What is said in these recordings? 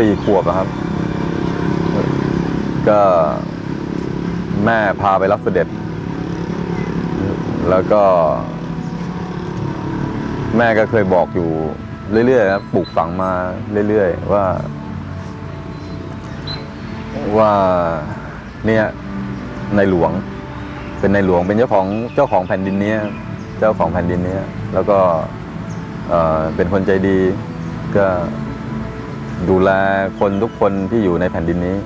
สี่ขวบอะครับ ก็แม่พาไปรับเสด็จ แล้วก็ แม่ก็เคยบอกอยู่เรื่อยๆครับปลูกฝังมาเรื่อยๆ ว่า ว่าเนี่ยในหลวง เป็นในหลวงเป็นเจ้าของเจ้าของแผ่นดินเนี้ยเจ้าของแผ่นดินเนี้ยแล้วก็เออเป็นคนใจดีก็ ดูแลคนทุกคนที่อยู่ในแผ่นดินนี้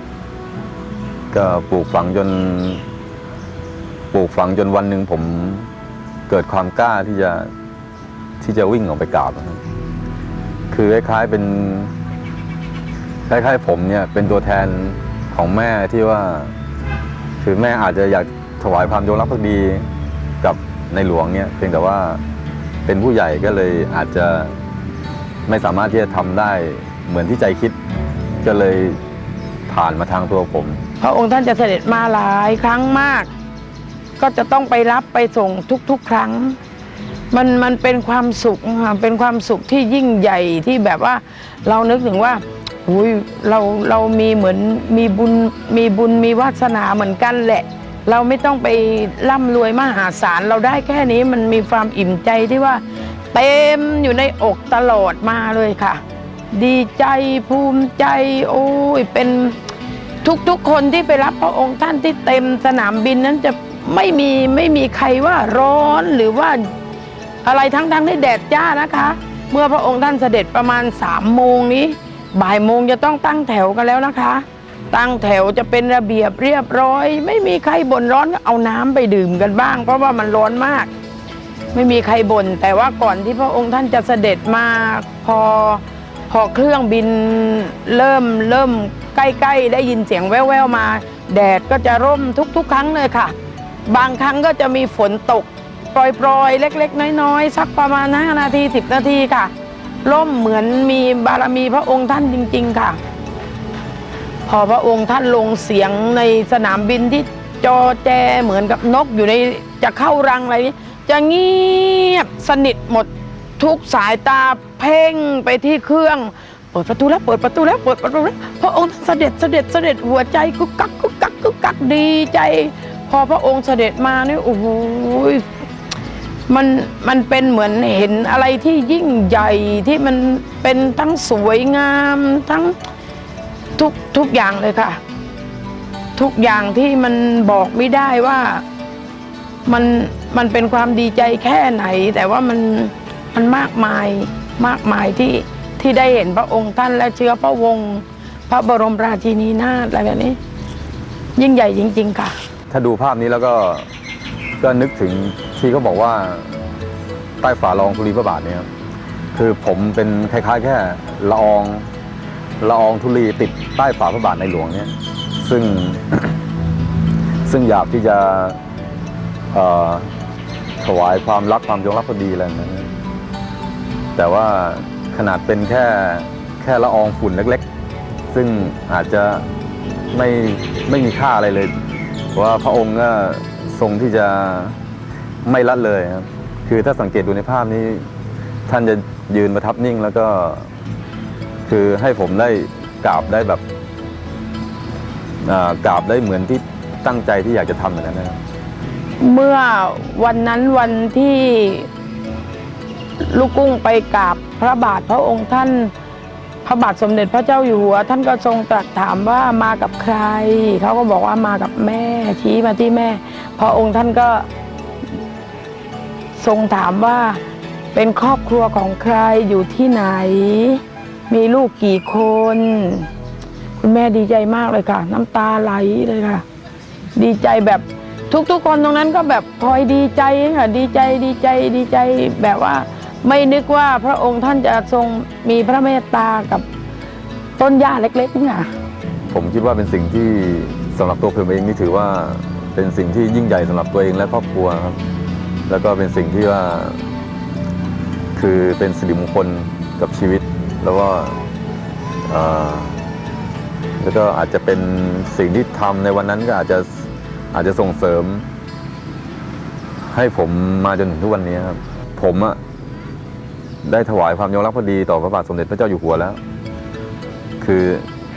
ก็ปลูกฝังจน ปลูกฝังจนวันหนึ่งผมเกิดความกล้าที่จะที่จะวิ่งออกไปกราบ คือคล้ายๆเป็นคล้ายๆผมเนี่ยเป็นตัวแทนของแม่ที่ว่า คือแม่อาจจะอยากถวายความจงรักภักดีกับในหลวงเนี่ยเพียงแต่ว่าเป็นผู้ใหญ่ก็เลยอาจจะไม่สามารถที่จะทำได้ เหมือนที่ใจคิดก็เลยผ่านมาทางตัวผม พระองค์ท่านจะเสด็จมาหลายครั้งมาก ก็จะต้องไปรับไปส่งทุกๆ ครั้ง มันมันเป็นความสุขค่ะเป็นความสุขที่ยิ่งใหญ่ที่แบบว่าเรานึกถึงว่าอุ้ยเราเรามีเหมือนมีบุญมีบุญมีวาสนาเหมือนกันแหละ เราไม่ต้องไปร่ำรวยมหาศาลเราได้แค่นี้มันมีความอิ่มใจที่ว่า เต็มอยู่ในอกตลอดมาเลยค่ะ ดีใจภูมิใจโอ้ยเป็นทุกๆคนที่ไปรับพระองค์ท่านที่เต็มสนามบินนั้นจะไม่มีไม่มีใครว่าร้อนหรือว่าอะไรทั้งๆที่แดดจ้านะคะ เมื่อพระองค์ท่านเสด็จประมาณสามโมงนี้ บ่ายโมงจะต้องตั้งแถวกันแล้วนะคะ ตั้งแถวจะเป็นระเบียบเรียบร้อย ไม่มีใครบ่นร้อนก็เอาน้ำไปดื่มกันบ้าง เพราะว่ามันร้อนมาก ไม่มีใครบ่นแต่ว่าก่อนที่พระองค์ท่านจะเสด็จมาพอ พอเครื่องบินเริ่มเริ่มใกล้ๆ ได้ยินเสียงแว่วๆมา แดดก็จะร่มทุกๆ ครั้งเลยค่ะ บางครั้งก็จะมีฝนตกปล่อยๆ เล็ก ๆ น้อยๆ สักประมาณ 5 นาที 10 นาทีค่ะร่มเหมือนมีบารมีพระองค์ท่านจริง ๆ ค่ะ พอพระองค์ท่านลงเสียงในสนามบินที่จอแจเหมือนกับนกอยู่ในจะเข้ารังอะไรนี้จะเงียบสนิทหมดทุกสายตา พ่งไปที่เครื่อง เปิดประตูแล้วเปิดประตูแล้วเปิดประตูแล้วพระองค์เสด็จเสด็จเสด็จหัวใจกุกกักกุกกักกุกกักดีใจ พอพระองค์เสด็จมานี่โอ้โหมันมันเป็นเหมือนเห็นอะไรที่ยิ่งใหญ่ที่มันเป็นทั้งสวยงามทั้งทุกทุกอย่างเลยค่ะ ทุกอย่างที่มันบอกไม่ได้ว่ามันมันเป็นความดีใจแค่ไหน แต่ว่ามันมันมากมาย มากมายที่ที่ได้เห็นพระองค์ท่านและเชื้อพระวงศ์พระบรมราชินีนาถอะไรแบบนี้ ยิ่งใหญ่จริง ๆ ค่ะ ถ้าดูภาพนี้แล้วก็ก็นึกถึงที่เขาบอกว่าใต้ฝ่าลองธุลีพระบาทเนี่ยคือผมเป็นคล้ายๆ แค่ละอองละอองธุลีติดใต้ฝ่าพระบาทในหลวงเนี่ยซึ่งซึ่งอยากที่จะถวายความรักความจงรักภักดีอะไรแบบนั้น แต่ว่าขนาดเป็นแค่แค่ละอองฝุ่นเล็กๆ ซึ่งอาจจะไม่ไม่มีค่าอะไรเลยว่าพระองค์ก็ทรงที่จะไม่ละเลยครับคือถ้าสังเกตดูในภาพนี้ท่านจะยืนประทับนิ่งแล้วก็ คือให้ผมได้กราบได้แบบกราบได้เหมือนที่ตั้งใจที่อยากจะทำอย่างนั้นนะครับเมื่อวันนั้นวันที่ ลูกกุ้งไปกราบพระบาทพระองค์ท่าน พระบาทสมเด็จพระเจ้าอยู่หัว ท่านก็ทรงตรัสถามว่ามากับใคร เขาก็บอกว่ามากับแม่ชี้มาที่แม่ พระองค์ท่านก็ทรงถามว่าเป็นครอบครัวของใครอยู่ที่ไหน มีลูกกี่คน คุณแม่ดีใจมากเลยค่ะ น้ำตาไหลเลยค่ะ ดีใจแบบทุกๆคนตรงนั้นก็แบบพลอยดีใจค่ะ ดีใจดีใจดีใจแบบว่า ไม่นึกว่าพระองค์ท่านจะทรงมีพระเมตตากับต้นหญ้าเล็กๆนี่ค่ะผมคิดว่าเป็นสิ่งที่สำหรับตัวผมเองนี่ถือว่าเป็นสิ่งที่ยิ่งใหญ่สำหรับตัวเองและครอบครัวครับ แล้วก็เป็นสิ่งที่ว่า คือเป็นสิริมงคลกับชีวิต แล้วก็แล้วก็อาจจะเป็นสิ่งที่ทำในวันนั้นก็อาจจะอาจจะส่งเสริม ให้ผมมาจนถึงทุกวันนี้ครับ ผมอะ ได้ถวายความยอมรับพอดีต่อพระบาทสมเด็จพระเจ้าอยู่หัวแล้ว คือ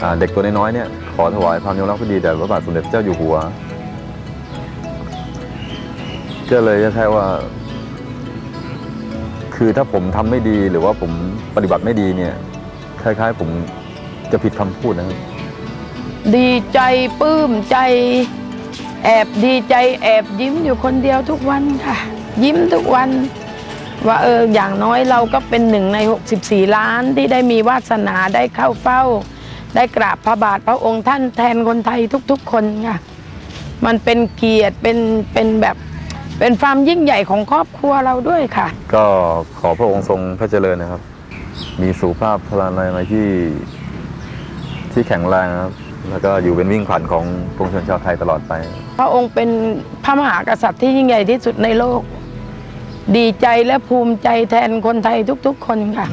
อเด็กตัวน้อยๆเนี่ยขอถวายความยอมรับพอดีแด่พระบาทสมเด็จพระเจ้าอยู่หัว ก็เลยจะใช่ว่า คือถ้าผมทำไม่ดีหรือว่าผมปฏิบัติไม่ดีเนี่ยคล้ายๆ ผมจะผิดคำพูดนะครับดีใจปลื้มใจ แอบดีใจแอบยิ้มอยู่คนเดียวทุกวันค่ะ ยิ้มทุกวัน ว่าเอออย่างน้อยเราก็เป็นหนึ่งใน 64 ล้านที่ได้มีวาสนาได้เข้าเฝ้า ได้กราบพระบาทพระองค์ท่านแทนคนไทยทุกๆ คนค่ะมันเป็นเกียรติเป็นเป็นแบบเป็นความยิ่งใหญ่ของครอบครัวเราด้วยค่ะ ก็ขอพระองค์ทรงพระเจริญนะครับ มีสุขภาพพลานามัยที่ที่แข็งแรงนะครับ แล้วก็อยู่เป็นวิ่งขวัญของปวงชนชาวไทยตลอดไป พระองค์เป็นพระมหากษัตริย์ที่ยิ่งใหญ่ที่สุดในโลก ดีใจและภูมิใจแทนคนไทยทุกๆ คนค่ะ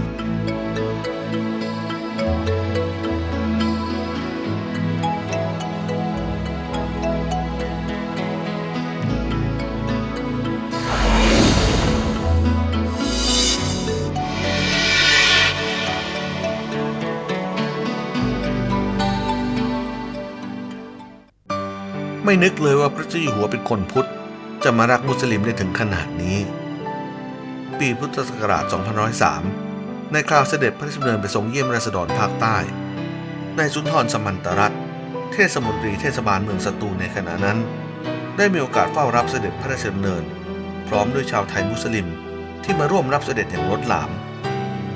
ไม่นึกเลยว่าพระเจ้าอยู่หัวเป็นคนพุทธ จะมารักมุสลิมได้ถึงขนาดนี้ ปีพุทธศักราช2503ในคราวเสด็จพระราชดำเนินไปทรงเยี่ยมราษฎรภาคใต้นายสุนทรสมันตรัตเทศมนตรีเทศบาลเมืองสตูลในขณะนั้น ได้มีโอกาสเฝ้ารับเสด็จพระราชดำเนิน พร้อมด้วยชาวไทยมุสลิมที่มาร่วมรับเสด็จอย่างล้นหลาม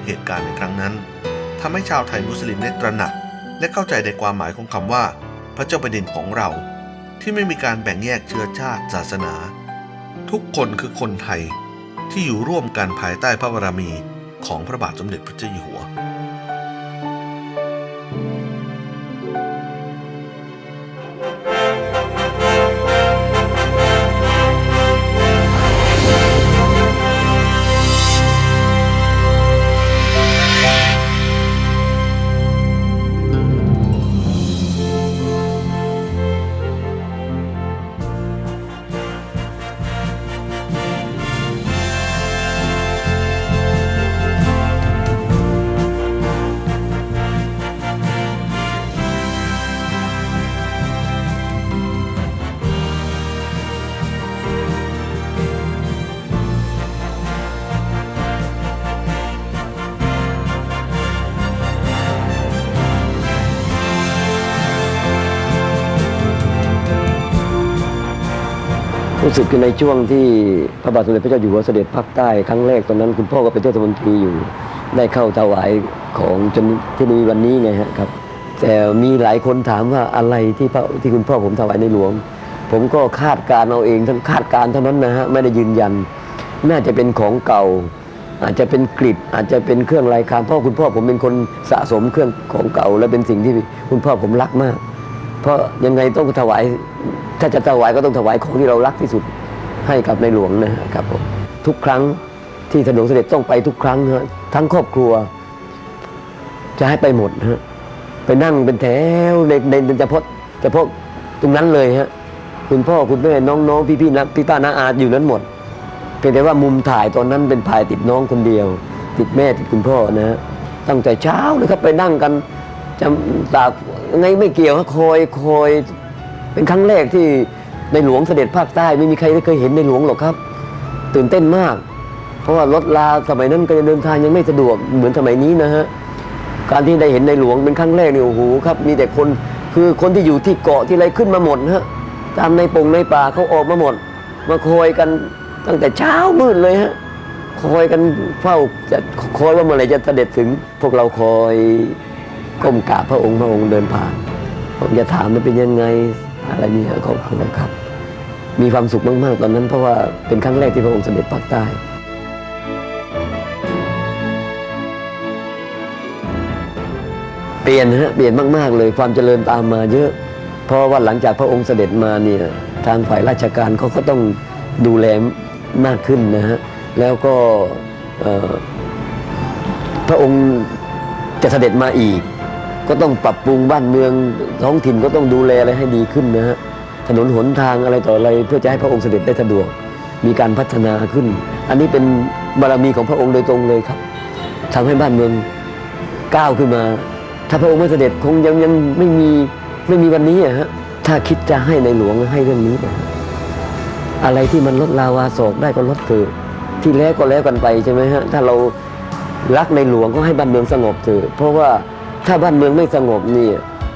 เหตุการณ์ในครั้งนั้นทำให้ชาวไทยมุสลิมได้ตระหนัก และเข้าใจในความหมายของคำว่า พระเจ้าแผ่นดินของเรา ที่ไม่มีการแบ่งแยกเชื้อชาติศาสนา ทุกคนคือคนไทย ที่อยู่ร่วมกันภายใต้พระบารมีของพระบาทสมเด็จพระเจ้าอยู่หัว รู้สึกในช่วงที่พระบาทสมเด็จพระเจ้าอยู่หัวเสด็จภาคใต้ครั้งแรกตอนนั้นคุณพ่อก็เป็นเทศมนตรีอยู่ ได้เข้าถวายของจนที่มีวันนี้ไงฮะครับแต่มีหลายคนถามว่าอะไรที่พระที่คุณพ่อผมถวายในหลวง ผมก็คาดการเอาเองทั้งคาดการเท่านั้นนะฮะไม่ได้ยืนยัน น่าจะเป็นของเก่า อาจจะเป็นกริดอาจจะเป็นเครื่องลายคามพราะคุณพ่อผมเป็นคนสะสมเครื่องของเก่า และเป็นสิ่งที่คุณพ่อผมรักมาก เพราะยังไงต้องถวาย ถ้าจะถวายก็ต้องถวายของที่เรารักที่สุดให้กับในหลวงนะครับผมทุกครั้งที่ถนนเสด็จต้องไปทุกครั้งฮะทั้งครอบครัว จะให้ไปหมดฮะไปนั่งเป็นแถวในในในเฉพาะเฉพาะตรงนั้นเลยฮะคุณพ่อคุณแม่น้องๆพี่ๆนะพี่ป้าน้าอาอยู่นั้นหมดเพียงแต่ว่ามุมถ่ายตอนนั้นเป็นถ่ายติดน้องคนเดียว ติดแม่ติดคุณพ่อนะฮะตั้งแต่เช้าเลยครับไปนั่งกัน จำตากไงไม่เกี่ยวฮะคอยคอยเป็นครั้งแรกที่ในหลวงเสด็จภาคใต้ไม่มีใครได้เคยเห็นในหลวงหรอกครับ ตื่นเต้นมาก เพราะว่ารถลาสมัยนั้นการเดินทางยังไม่สะดวกเหมือนสมัยนี้นะฮะการที่ได้เห็นในหลวงเป็นครั้งแรกเนี่ยโอ้โหครับ มีแต่คนคือคนที่อยู่ที่เกาะที่ไรขึ้นมาหมดนะฮะตามในปงในป่าเขาออกมาหมด มาคอยกันตั้งแต่เช้ามืดเลยฮะคอยกันเฝ้าจะคอยว่าเมื่อไหร่จะเสด็จถึงพวกเราคอย ก้มกราบพระองค์พระองค์เดินผ่าน ผมจะถามมันเป็นยังไงอะไรนี่เขาเขาครับ มีความสุขมาก ๆ ตอนนั้น เพราะว่าเป็นครั้งแรกที่พระองค์เสด็จภาคใต้เปลี่ยนฮะเปลี่ยนมาก ๆ เลยความเจริญตามมาเยอะ เพราะว่าหลังจากพระองค์เสด็จมาเนี่ยทางฝ่ายราชการเขาก็ต้องดูแลมากขึ้นนะฮะแล้วก็พระองค์จะเสด็จมาอีก ก็ต้องปรับปรุงบ้านเมืองท้องถิ่นก็ต้องดูแลอะไรให้ดีขึ้นนะฮะถนนหนทางอะไรต่ออะไรเพื่อจะให้พระองค์เสด็จได้สะดวก มีการพัฒนาขึ้น อันนี้เป็นบารมีของพระองค์โดยตรงเลยครับทำให้บ้านเมืองก้าวขึ้นมา ถ้าพระองค์ไม่เสด็จคงยังยังไม่มีไม่มีวันนี้อะฮะถ้าคิดจะให้ในหลวงให้เรื่องนี้นะอะไรที่มันลดลาวาโศกได้ก็ลดเถอะที่แล้วก็แล้วกันไปใช่ไหมฮะถ้าเรารักในหลวงก็ให้บ้านเมืองสงบเถอะเพราะว่า ถ้าบ้านเมืองไม่สงบนี่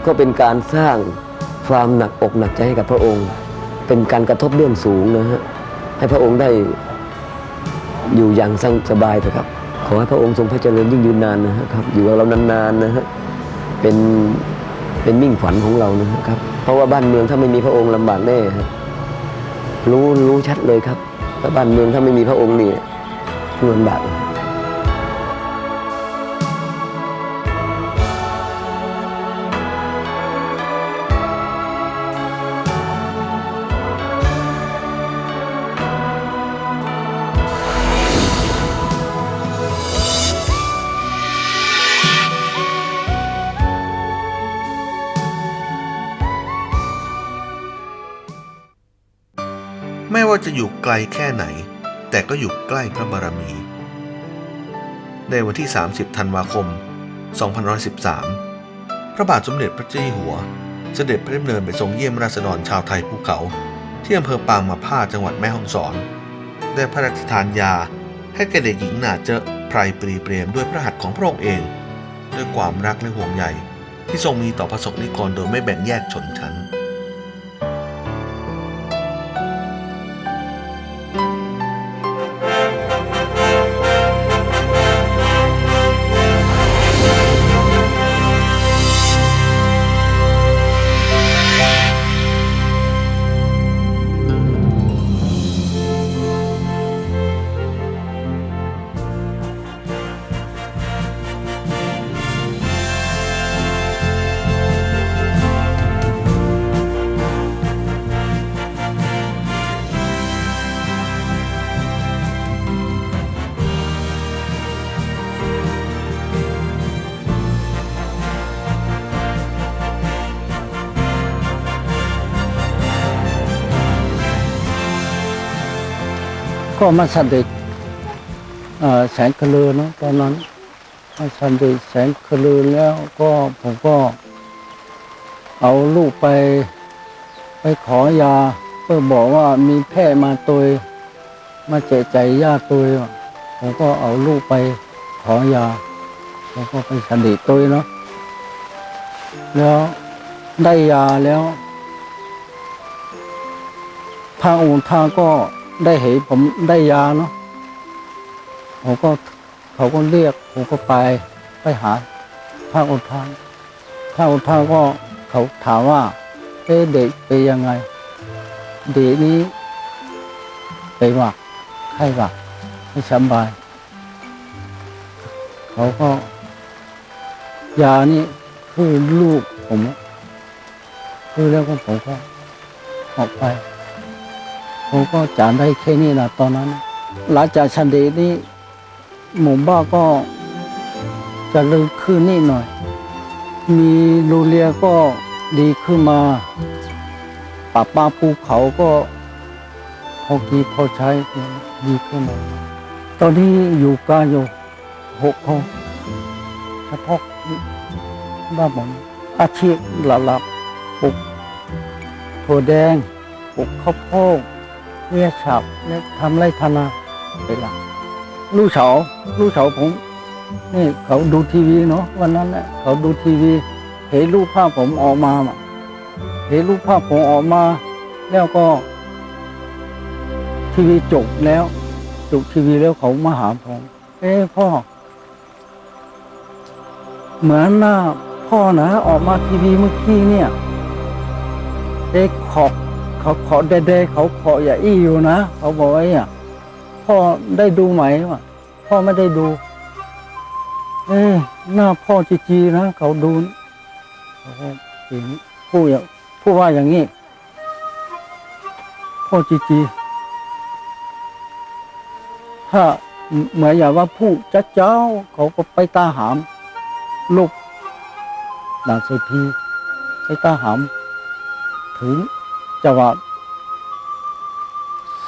ก็เป็นการสร้างความหนักอกหนักใจให้กับพระองค์ เป็นการกระทบเรื่องสูงนะฮะให้พระองค์ได้อยู่อย่างสบายเถอะครับ ขอให้พระองค์ทรงพระเจริญยิ่งยืนนานนะครับ อยู่กับเรานานๆนะฮะเป็นเป็นมิ่งขวัญของเรานะครับ เพราะว่าบ้านเมืองถ้าไม่มีพระองค์ลำบากแน่ฮะรู้รู้ชัดเลยครับว่าบ้านเมืองถ้าไม่มีพระองค์นี่ลำบาก จะอยู่ไกลแค่ไหน แต่ก็อยู่ใกล้พระบารมี ในวันที่ 30 ธันวาคม 2513 พระบาทสมเด็จพระเจ้าอยู่หัว เสด็จพระดำเนินไปทรงเยี่ยมราษฎรชาวไทยภูเขา ที่อำเภอปางมาผ้าจังหวัดแม่ฮ่องสอน ได้พระราชทานยา ให้แก่เด็กหญิงนาเจอไพรปรีเปรมด้วยพระหัตถ์ของพระองค์เอง ด้วยความรักและห่วงใยที่ทรงมีต่อประสบนิกรโดยไม่แบ่งแยกชนชั้น ก็มาสด็จเอ่อแสงกระเลือเนาะตอนนั้นมาเสด็จแสงกระเลือแล้วก็ผมก็ เอาลูกไป ไปขอยาเพื่อบอกว่ามีแพทย์มาตัวมาเจใจญาติตัวผมก็เอาลูกไปขอยาผมก็ไปเสด็จตัวเนาะแล้วได้ยาแล้ว พระองค์ท่านก็ ได้เห็นผมได้ยาเนาะผมก็เขาก็เรียกผมก็ไปไปหาพระองค์ท่านพระองค์ท่านก็เขาถามว่าเอ๊เด็กเป็นยังไง เด็กนี้ไปหวักไข้หวักไม่สบายเขาก็ ยานี่คือลูกผมคือแล้วก็ผมก็ออกไป ผมก็จานได้แค่นี้นะตอนนั้น หลังจากชันเดนี้หมู่บ้านก็จะเริ่มขึ้นนิดหน่อย มีโรงเรียก็ดีขึ้นมาป่าป้าภูเขาก็พอกีพอใช้ดีขึ้นมา ตอนนี้อยู่กันอยู่หกคนเฉพาะบ้านผมอาชีพหลักๆปลูกถั่วแดงปลูกข้าวโพด เรียกฉับเรียกทำไรทนาเป็นหลักลูกเฉาลูกเฉาผมนี่เขาดูทีวีเนาะวันนั้นแหละเขาดูทีวี เห็นรูปภาพผมออกมาอะเห็นรูปภาพผมออกมา แล้วก็ ทีวีจบแล้วจบทีวีแล้วเขามาหาผมเอ้พ่อ เหมือนหน้าพ่อนะออกมาทีวีเมื่อกี้เนี่ย เด็กขอบ เขาขอเดๆเขาขออย่าอี้อยู่นะเขาบอกไว้อะพ่อได้ดูไหมวะพ่อไม่ได้ดู เอ้หน้าพ่อจีจีๆนะเขาดูเขาพูดอย่างพูดว่าอย่างนี้พ่อจีจีๆถ้าเหมือนอย่างว่าพูดจ้าเจ้าเขาก็ไปตาหามลูกหลานเศรษฐีไปตาหามถึง จังหวะ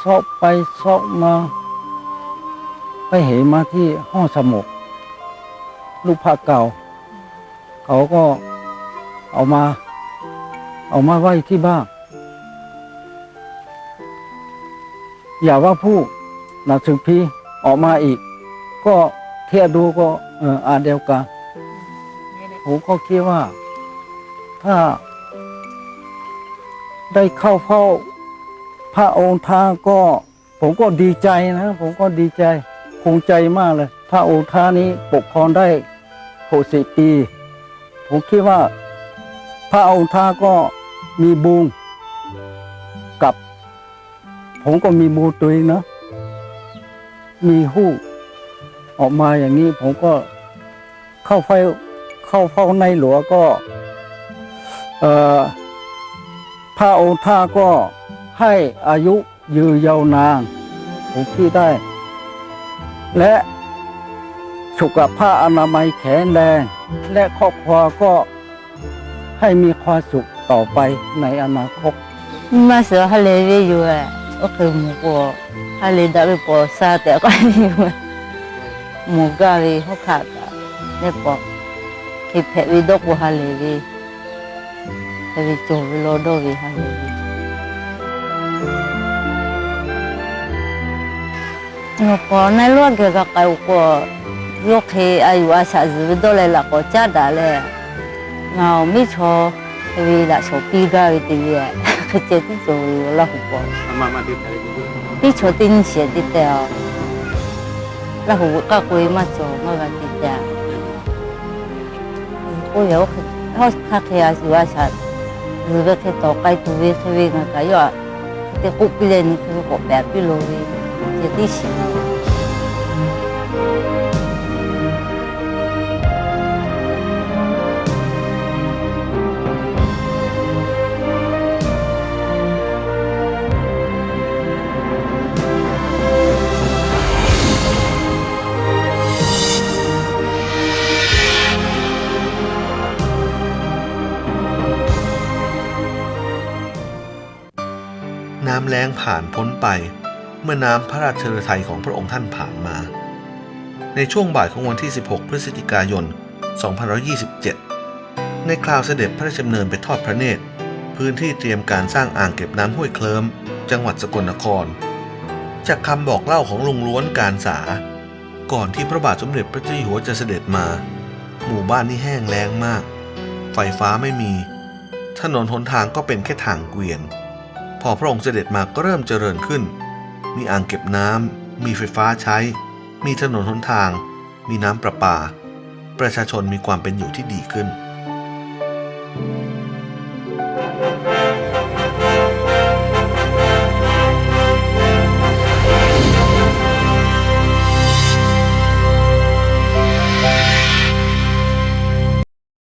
ซอกไปซอกมา ไปเห็นมาที่ห้องสมุดรูปภาพเก่า เขาก็เอามา เอามาไว้ที่บ้านอย่าว่าผู้หนักถึงพีออกมาอีก ก็เทียบดูก็เอออ่าเดียวกันผมก็คิดว่า ถ้า ได้เข้าเฝ้าพระองค์ท่าก็ผมก็ดีใจนะผมก็ดีใจภูมิใจมากเลย พระองค์ท่านี้ปกครองได้หกสิบปี ผมคิดว่า พระองค์ท่าก็มีบุญกับ ผมก็มีบูญตัวเองนะ มีหู้ออกมาอย่างนี้ผมก็เข้าเฝ้าเข้าเฝ้าในหลวงก็ เอ่อ พระองค์ท่าก็ให้อายุยืนยาวนานผมพี่ได้ และสุขภาพอนามัยแข็งแรง และครอบครัวก็ให้มีความสุขต่อไปในอนาคตมาเสือฮาเลวอยู่อะโอเคหมูกอฮาเลดับปอซาแต่ก็อยู่หมูกาลีเขาขาดเนี่ยปอคิดแผพวิดกว่าฮาเลวี 在做老多的生意。我可能老觉得我，肉菜哎，我啥子都来那个家的嘞，那我没错，因为那小饼干的也，确实做老好。你确定你吃的对啊？老好，那可以嘛？做那个对的。我呀，我吃，我吃菜也是我啥。 ว่าแค่ต่อไปตัวเวทเวงก็ย่อแต่กุกเลนคือแบบ แล้งผ่านพ้นไป เมื่อน้ำพระราชฤทัยของพระองค์ท่านผ่านมา ในช่วงบ่ายของวันที่ 16 พฤศจิกายน 2527 ในคราวเสด็จพระราชดำเนินไปทอดพระเนตร พื้นที่เตรียมการสร้างอ่างเก็บน้ำห้วยเคลิมจังหวัดสกลนคร จากคำบอกเล่าของลุงล้วนการสา ก่อนที่พระบาทสมเด็จพระเจ้าอยู่หัวจะเสด็จมา หมู่บ้านนี้แห้งแล้งมาก ไฟฟ้าไม่มี ถนนหนทางก็เป็นแค่ทางเกวียน พอพระองค์เสด็จมาก็เริ่มเจริญขึ้น มีอ่างเก็บน้ำ มีไฟฟ้าใช้ มีถนนหนทาง มีน้ำประปา ประชาชนมีความเป็นอยู่ที่ดีขึ้น